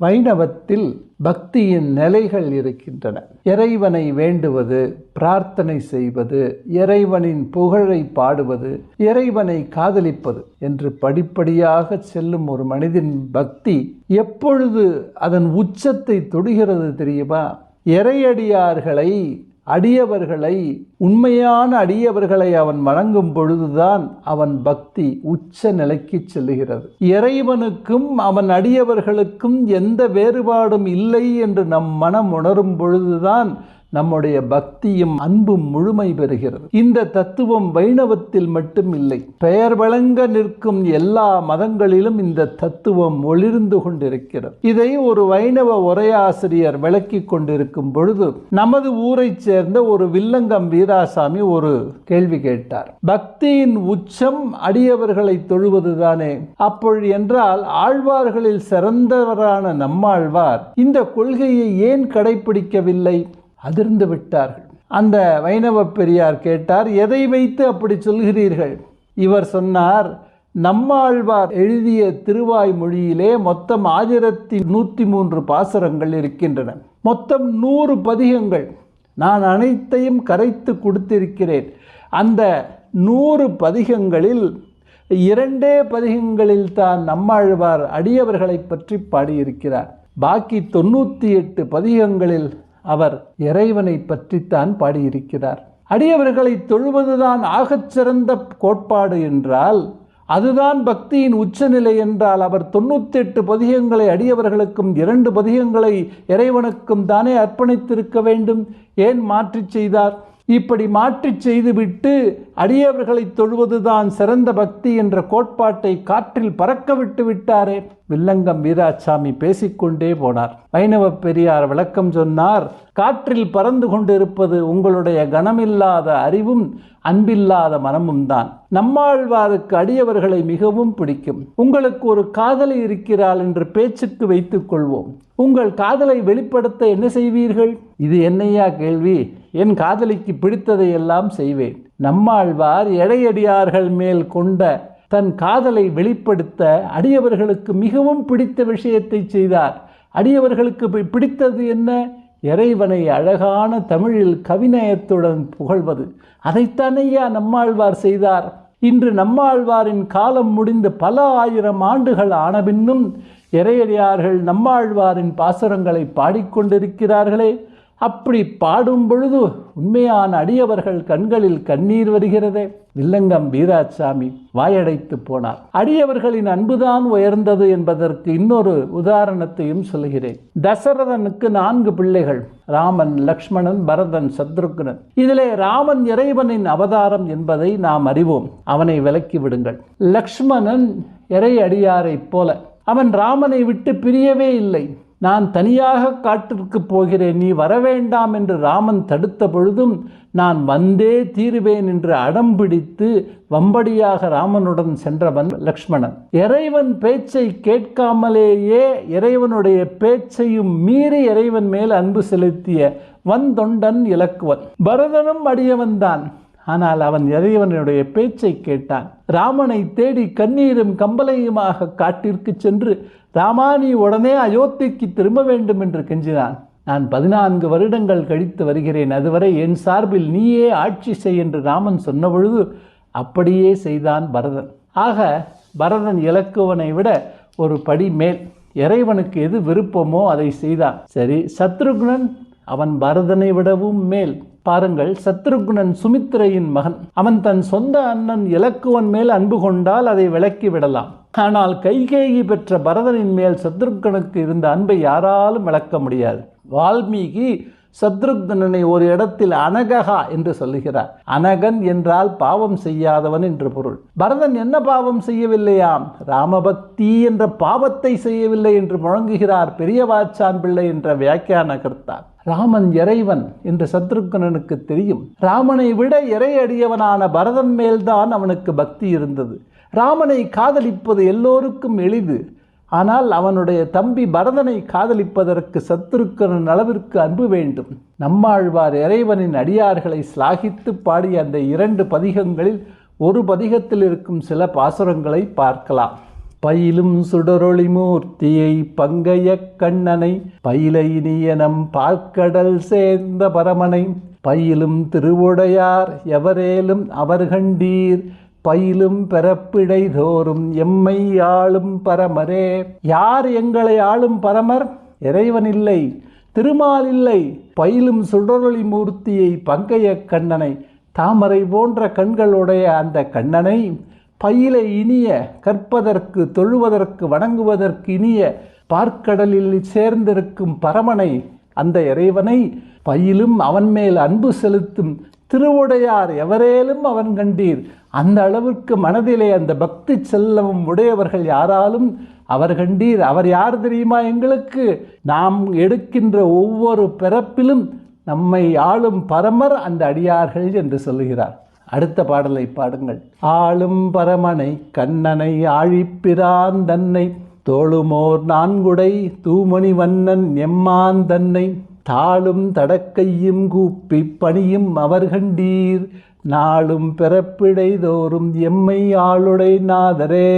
வைணவத்தில் பக்தியின் நிலைகள் இருக்கின்றன. இறைவனை வேண்டுவது பிரார்த்தனை செய்வது இறைவனின் புகழை பாடுவது இறைவனை காதலிப்பது என்று படிப்படியாக செல்லும் ஒரு மனிதன் பக்தி எப்பொழுது அதன் உச்சத்தை தொடுகிறது தெரியுமா? இறையடியார்களை அடியவர்களை உண்மையான அடியவர்களை அவன் வணங்கும் பொழுதுதான் அவன் பக்தி உச்ச நிலைக்கு செல்லுகிறது. இறைவனுக்கும் அவன் அடியவர்களுக்கும் எந்த வேறுபாடும் இல்லை என்று நம் மனம் உணரும் பொழுதுதான் நம்முடைய பக்தியும் அன்பும் முழுமை பெறுகிறது. இந்த தத்துவம் வைணவத்தில் மட்டும் இல்லை. பெயர் வழங்க நிற்கும் எல்லா மதங்களிலும் இந்த தத்துவம் ஒளிர்ந்து கொண்டிருக்கிறது. இதை ஒரு வைணவ உரையாசிரியர் விளக்கி கொண்டிருக்கும் பொழுது நமது ஊரைச் சேர்ந்த ஒரு வில்லங்கம் வீராசாமி ஒரு கேள்வி கேட்டார். பக்தியின் உச்சம் அடியவர்களை தொழுவதுதானே? அப்பொழுது என்றால் ஆழ்வார்களில் சிறந்தவரான நம்மாழ்வார் இந்த கொள்கையை ஏன் கடைபிடிக்கவில்லை அதிர்ந்து விட்டார்கள். அந்த வைணவ பெரியார் கேட்டார் எதை வைத்து அப்படி சொல்கிறீர்கள்? இவர் சொன்னார் நம்மாழ்வார் எழுதிய திருவாய் மொழியிலே மொத்தம் ஆயிரத்தி நூற்றி மூன்று பாசுரங்கள் இருக்கின்றன. மொத்தம் நூறு பதிகங்கள். நான் அனைத்தையும் கரைத்து கொடுத்திருக்கிறேன். அந்த நூறு பதிகங்களில் இரண்டே பதிகங்களில் தான் நம்மாழ்வார் அடியவர்களை பற்றி பாடியிருக்கிறார். பாக்கி தொண்ணூற்றி எட்டு பதிகங்களில் அவர் இறைவனை பற்றித்தான் பாடியிருக்கிறார். அடியவர்களை தொழுவதுதான் ஆகச் சிறந்த கோட்பாடு என்றால் அதுதான் பக்தியின் உச்சநிலை என்றால் அவர் தொண்ணூத்தெட்டு பதிகங்களை அடியவர்களுக்கும் இரண்டு பதிகங்களை இறைவனுக்கும் தானே அர்ப்பணித்திருக்க வேண்டும். ஏன் மாற்றிச் செய்தார்? இப்படி மாற்றிச் செய்துவிட்டு அடியவர்களை தொழுவதுதான் சிறந்த பக்தி என்ற கோட்பாட்டை காற்றில் பறக்க விட்டு விட்டாரே. வில்லங்கம் வீராசாமி பேசிக்கொண்டே போனார். வைணவ பெரியார் விளக்கம் சொன்னார் காற்றில் பறந்து கொண்டிருப்பது உங்களுடைய கனமில்லாத அறிவும் அன்பில்லாத மனமும் தான். நம்மாழ்வாருக்கு அடியவர்களை மிகவும் பிடிக்கும். உங்களுக்கு ஒரு காதலி இருக்கிறாள் என்று பேச்சுக்கு வைத்துக் கொள்வோம். உங்கள் காதலை வெளிப்படுத்த என்ன செய்வீர்கள்? இது என்னையா கேள்வி? என் காதலிக்கு பிடித்ததை எல்லாம் செய்வேன். நம்மாழ்வார் எடையடியார்கள் மேல் கொண்ட தன் காதலை வெளிப்படுத்த அடியவர்களுக்கு மிகவும் பிடித்த விஷயத்தை செய்தார். அடியவர்களுக்கு பி- பிடித்தது என்ன? இறைவனை அழகான தமிழில் கவிநயத்துடன் புகழ்வது. அதைத்தானையா நம்மாழ்வார் செய்தார்? இன்று நம்மாழ்வாரின் காலம் முடிந்து பல ஆயிரம் ஆண்டுகள் ஆனபின்னும் இறையடியார்கள் நம்மாழ்வாரின் பாசுரங்களை பாடிக்கொண்டிருக்கிறார்களே. அப்படி பாடும் பொழுது உண்மையான அடியவர்கள் கண்களில் கண்ணீர் வருகிறதே. வில்லங்கம் வீராசாமி வாயடைத்து போனார். அடியவர்களின் அன்புதான் உயர்ந்தது என்பதற்கு இன்னொரு உதாரணத்தையும் சொல்கிறேன் தசரதனுக்கு நான்கு பிள்ளைகள் ராமன் லக்ஷ்மணன் பரதன் சத்ருக்னன். இதிலே ராமன் இறைவனின் அவதாரம் என்பதை நாம் அறிவோம். அவனை விலக்கி விடுங்கள். லக்ஷ்மணன் இறை அடியாரைப் போல. அவன் ராமனை விட்டு பிரியவே இல்லை. நான் தனியாக காட்டிற்கு போகிறேன் நீ வரவேண்டாம் என்று ராமன் தடுத்த பொழுதும் நான் வந்தே தீருவேன் என்று அடம் பிடித்து வம்படியாக ராமனுடன் சென்றவன் லக்ஷ்மணன். இறைவன் பேச்சை கேட்காமலேயே இறைவனுடைய பேச்சையும் மீறி இறைவன் மேல் அன்பு செலுத்திய வந்தொண்டன் இலக்குவன். பரதனும் அடியவன்தான் ஆனால் அவன் இறைவனுடைய பேச்சை கேட்டான். ராமனை தேடி கண்ணீரும் கம்பலையுமாக காட்டிற்கு சென்று ராமா நீ உடனே அயோத்திக்கு திரும்ப வேண்டும் என்று கெஞ்சினான். நான் பதினான்கு வருடங்கள் கழித்து வருகிறேன். அதுவரை என் சார்பில் நீயே ஆட்சி செய் என்று ராமன் சொன்ன பொழுது அப்படியே செய்தான் பரதன். ஆக பரதன் இலக்குவனை விட ஒரு படி மேல். இறைவனுக்கு எது விருப்பமோ அதை செய்தான். சரி சத்ருக்னன் அவன் பரதனை விடவும் மேல். பாருங்கள் சத்ருகுணன் சுமித்திரையின் மகன். அவன் தன் சொந்த அண்ணன் இலக்குவன் மேல் அன்பு கொண்டால் அதை விலக்கி விடலாம். ஆனால் கைகேயி பெற்ற பரதனின் மேல் சத்ருக்னனுக்கு இருந்த அன்பை யாராலும் விளக்க முடியாது. வால்மீகி சத்ருக்னனை ஒரு இடத்தில் அனகஹா என்று சொல்லுகிறார். அனகன் என்றால் பாவம் செய்யாதவன் என்று பொருள். பரதன் என்ன பாவம் செய்யவில்லையாம்? ராமபக்தி என்ற பாவத்தை செய்யவில்லை என்று முழங்குகிறார் பெரியவாச்சான் பிள்ளை என்ற வியாக்கியான கர்த்தா ராமன் இறைவன் என்று சத்ருக்னனுக்கு தெரியும். ராமனை விட இறையடியவனான பரதன் மேல்தான் அவனுக்கு பக்தி இருந்தது. ராமனை காதலிப்பது எல்லோருக்கும் எளிது. ஆனால் அவனுடைய தம்பி பரதனை காதலிப்பதற்கு சத்துருக்கன் அளவிற்கு அன்பு வேண்டும். நம்மாழ்வார் இறைவனின் அடியார்களை ஸ்லாகித்து பாடிய அந்த இரண்டு பதிகங்களில் ஒரு பதிகத்தில் இருக்கும் சில பாசுரங்களை பார்க்கலாம். பயிலும் சுடரொளி மூர்த்தியை பங்கைய கண்ணனை பயிலை நீயனம் பார்க்கடல் சேர்ந்த பரமனை பயிலும் திருவுடையார் எவரேலும் அவர்கண்டீர் பயிலும் பெறப்பிடை தோறும் எம்மை ஆளும் பரமரே. யார் எங்களை ஆளும் பரமர்? இறைவன் இல்லை திருமால் இல்லை. பயிலும் சுடரொளி மூர்த்தியை பங்கைய கண்ணனை தாமரை போன்ற கண்களுடைய அந்த கண்ணனை பயிலை இனிய கற்பதற்கு தொழுவதற்கு வணங்குவதற்கு இனிய பார்க்கடலில் சேர்ந்திருக்கும் பரமனை அந்த இறைவனை பயிலும் அவன் மேல் அன்பு செலுத்தும் திருவுடையார் எவரேலும் அவன் கண்டீர். அந்த அளவிற்கு மனதிலே அந்த பக்தி செல்லவும் உடையவர்கள் யாராலும் அவர் கண்டீர். அவர் யார் தெரியுமா எங்களுக்கு? நாம் எடுக்கின்ற ஒவ்வொரு பிறப்பிலும் நம்மை ஆளும் பரமர் அந்த அடியார்கள் என்று சொல்லுகிறார். அடுத்த பாடலை பாடுங்கள். ஆளும் பரமனை கண்ணனை ஆழிப்பிரான் தன்னை தோளுமோர் நான்குடை தூமணி வண்ணன் எம்மான் தன்னை தாளும் தடக்கையும் கூப்பி பணியும் அவர்கண்டீர் நாளும் பிறப்பிடை தோறும் எம்மை ஆளுடை நாதரே.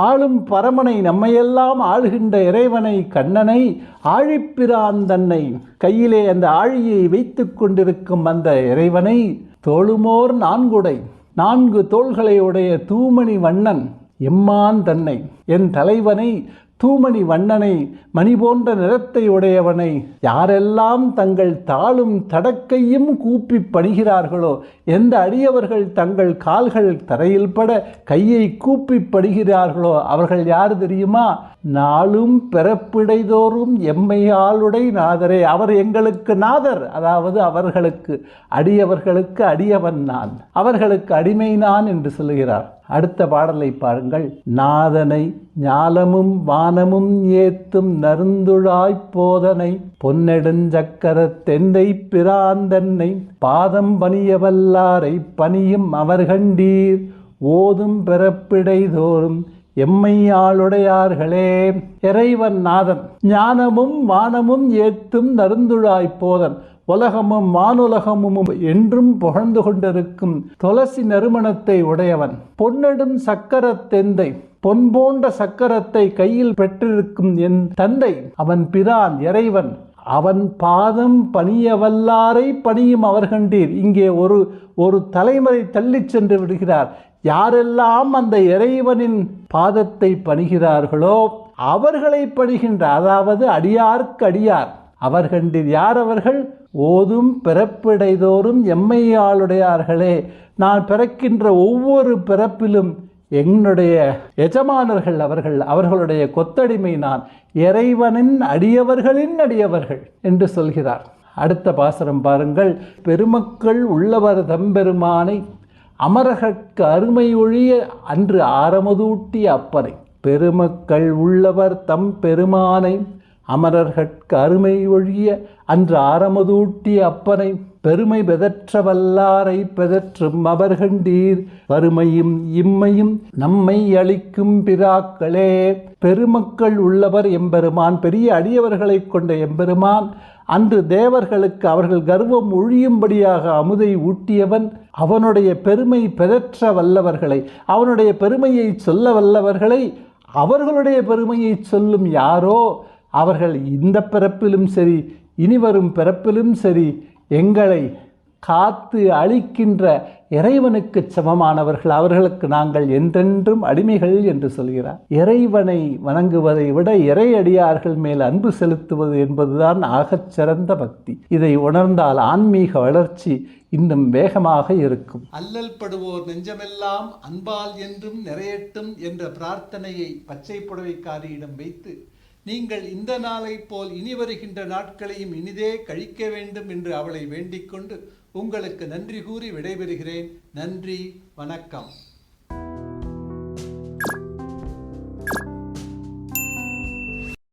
ஆளும் பரமனை நம்மையெல்லாம் ஆளுகின்ற இறைவனை கண்ணனை ஆழிப்பிரான் தன்னை கையிலே அந்த ஆழியை வைத்து கொண்டிருக்கும் அந்த இறைவனை தோளுமோர் நான்குடை நான்கு தோள்களை உடைய தூமணி வண்ணன் எம்மான் தன்னை என் தலைவனை தூமணி வண்ணனை மணி போன்ற நிறத்தை உடையவனை யாரெல்லாம் தங்கள் தாளும் தடக்கையும் கூப்பி படுகிறார்களோ எந்த அடியவர்கள் தங்கள் கால்கள் தரையில் பட கையை கூப்பி படுகிறார்களோ அவர்கள் யார் தெரியுமா? நாளும் பிறப்பிடைதோறும் எம்மை ஆளுடை நாதரே. அவர் எங்களுக்கு நாதர். அதாவது அவர்களுக்கு அடியவர்களுக்கு அடியவன் நான். அவர்களுக்கு அடிமை நான் என்று சொல்லுகிறார். அடுத்த பாடலை பாருங்கள். நாதனை ஞாலமும் வானமும் ஏத்தும் நருந்துழாய்ப் போதனை பொன்னெடுஞ்சக்கர தென்னை பிராந்தன்னை பாதம் பணியவல்லாரை பணியும் அவர்கண்டீர் ஓதும் பிறப்பிடைதோறும் எம்மையாளுடையார்களே எம்மை ஆளுடையார்களே இறைவன் நாதன். ஞானமும் வானமும் ஏத்தும் நருந்துழாய்ப் போதன். உலகமும் வானுலகமும் என்றும் புகழ்ந்து கொண்டிருக்கும் துளசி நறுமணத்தை உடையவன். பொன்னெடும் சக்கரத்தெந்தை பொன் போன்ற சக்கரத்தை கையில் பெற்றிருக்கும் என் தந்தை அவன் பிரான் இறைவன். அவன் பாதம் பணியவல்லாரை பணியும் அவர்கண்டீர் இங்கே ஒரு ஒரு தலைமுறை தள்ளிச் சென்று விடுகிறார். யாரெல்லாம் அந்த இறைவனின் பாதத்தை பணிகிறார்களோ அவர்களை பணிகின்ற அதாவது அடியார்க்கு அடியார். அவர்கண்டீர் யார் அவர்கள்? ஓதும் பிறப்பிடைதோறும் எம்மையாளுடையார்களே. நான் பிறக்கின்ற ஒவ்வொரு பிறப்பிலும் என்னுடைய எஜமானர்கள் அவர்கள் அவர்களுடைய கொத்தடிமை நான் இறைவனின் அடியவர்களின் அடியவர்கள் என்று சொல்கிறார். அடுத்த பாசரம் பாருங்கள். பெருமக்கள் உள்ளவர் தம்பெருமானை அமரகற்கு அருமை ஒழிய அன்று ஆரமதூட்டிய அப்பனை. பெருமக்கள் உள்ளவர் தம் பெருமானை அமரர்கட்கு அருமை ஒழிய அன்று ஆரமதூட்டிய அப்பனை பெருமை பெதற்ற வல்லாரை பெதற்றும் அவர்கண்டீர். வறுமையும் இம்மையும் நம்மை அளிக்கும் பிராக்களே பெருமக்கள் உள்ளவர் எம்பெருமான் பெரிய அடியவர்களைக் கொண்ட எம்பெருமான். அன்று தேவர்களுக்கு அவர்கள் கர்வம் ஒழியும்படியாக அமுதை ஊட்டியவன் அவனுடைய பெருமை பெதற்ற வல்லவர்களை அவனுடைய பெருமையை சொல்ல வல்லவர்களை அவர்களுடைய பெருமையை சொல்லும் யாரோ அவர்கள் இந்த பிறப்பிலும் சரி இனி வரும் பிறப்பிலும் சரி எங்களை காத்து அழிக்கின்ற இறைவனுக்கு சமமானவர்கள். அவர்களுக்கு நாங்கள் என்றென்றும் அடிமைகள் என்று சொல்கிறார். இறைவனை வணங்குவதை விட இறை அடியார்கள் மேல் அன்பு செலுத்துவது என்பதுதான் ஆகச் சிறந்த பக்தி. இதை உணர்ந்தால் ஆன்மீக வளர்ச்சி இன்னும் வேகமாக இருக்கும். அல்லல் படுவோர் நெஞ்சமெல்லாம் அன்பால் என்றும் நிறையட்டும் என்ற பிரார்த்தனையை பச்சை புடவைக்காரியிடம் வைத்து நீங்கள் இந்த நாளை போல் இனி வருகின்ற நாட்களையும் இனிதே கழிக்க வேண்டும் என்று அவளை வேண்டிக் கொண்டு உங்களுக்கு நன்றி கூறி விடைபெறுகிறேன். நன்றி வணக்கம்.